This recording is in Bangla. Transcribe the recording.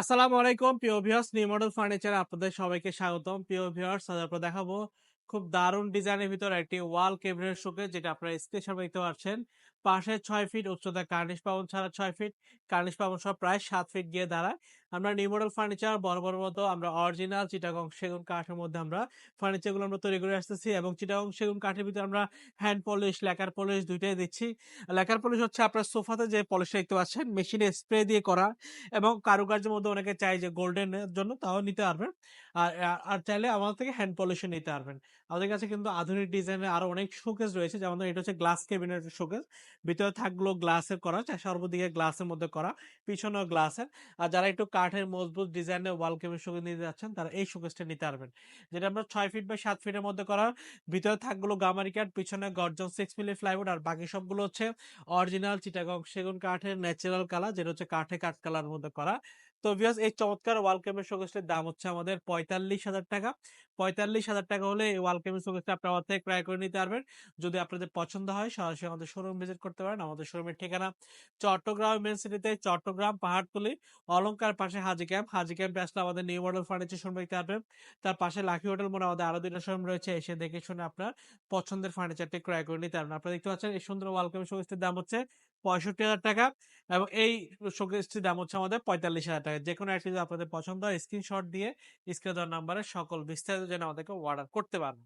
আসসালামু আলাইকুম, প্রিয় ভিউয়ার্স। নিউ মডেল ফার্নিচারে আপনাদের সবাইকে স্বাগতম। প্রিয় ভিউয়ার্স, আজ আপনারা দেখাবো খুব দারুণ ডিজাইনের ভিতর একটি ওয়াল ক্যাবিনেট শোকে যেটা আপনারা স্ক্রিনশট দেখতে পাচ্ছেন। পাশে ছয় ফিট উচ্চতা, কার্নিশ পাবন ছাড়া ছয় ফিট, কার্নিশ পাবন সব প্রায় সাত ফিট গিয়ে দাঁড়ায়। আমরা নিউ মডেল ফার্নিচার, বড় বড় মতো আমরা অরিজিনাল চিটাগং সেগুন কাঠের মধ্যে আমরা ফার্নিচারগুলো আমরা তৈরি করে আসতেছি এবং চিটাগং সেগুন কাঠের ভিতরে আমরা হ্যান্ড পলিশ লেকার পলিশ দুইটাই দিচ্ছি। লেকার পলিশ হচ্ছে আপনার সোফাতে যে পলিশটা দেখতে পাচ্ছেন মেশিনে স্প্রে দিয়ে করা এবং কারুকার্যের মধ্যে অনেকে চাই যে গোল্ডেনের জন্য, তাও নিতে পারবেন। আর, আর- চাইলে আমাদের থেকে হ্যান্ড পলিশও নিতে পারবেন। আমাদের কাছে কিন্তু আধুনিক ডিজাইনের আরও অনেক শোকেস রয়েছে, যেমন এটা হচ্ছে গ্লাস কেবিনের শোকেস ভিতরে থাকল গ্লাসের করা সর্বদিকে গ্লাসের মধ্যে করা, পিছনেও গ্লাসের। আর যারা একটু কাঠের মজবুত ডিজাইনের ওয়াল কেবিন শোকেস নিতে যাচ্ছেন, তারা এই শোকেসটা নিতে পারবেন। যেটা আমরা ছয় ফিট বা সাত ফিটের মধ্যে করা, ভিতরে থাকগুলো গামারি কাঠ, পিছনে গর্জন সিক্স মিলি ফ্লাইউড আর বাকি সবগুলো হচ্ছে অরিজিনাল চিটাগং সেগুন কাঠের ন্যাচারাল কালার যেটা হচ্ছে কাঠে কাঠ কালার মধ্যে করা। তো ভিউয়ার্স এই চমৎকার ওয়াল কেবিন শোকেসটির দাম হচ্ছে আমাদের পঁয়তাল্লিশ হাজার টাকা। পঁয়তাল্লিশ হাজার টাকা হলে এই ওয়াল কেবিন শোকেসটা আপনার আমার থেকে ক্রয় করে নিতে পারবেন। যদি আপনাদের পছন্দ হয়, সরাসরি আমাদের শোরুম ভিজিট করতে পারেন। আমাদের শোরুমের ঠিকানা চট্টগ্রাম মেন সিটিতে চট্টগ্রাম পাহাড়তলি, অলংকার পাশে হাজি ক্যাম্প হাজি ক্যাম্পে আসলে আমাদের নিউ মডেল ফার্নিচার শোরুম দেখতে পারবেন। তার পাশে লাকি হোটেল মনে আমাদের আরও দুইটা শোরুম রয়েছে, এসে দেখে শুনে আপনার পছন্দের ফার্নিচারটি ক্রয় করে নিতে পারবেন। আপনারা দেখতে পাচ্ছেন এই সুন্দর ওয়াল কেবিন শোকেসটির দাম হচ্ছে পঁয়ষট্টি হাজার টাকা এবং এই শোকেসটির দাম হচ্ছে আমাদের পঁয়তাল্লিশ হাজার টাকা। যে কোনো একটি আপনাদের পছন্দ হয় স্ক্রিনশট দিয়ে স্ক্রিনে দেওয়ার নাম্বারে সকল বিস্তারিত যেন আমাদেরকে অর্ডার করতে পারেন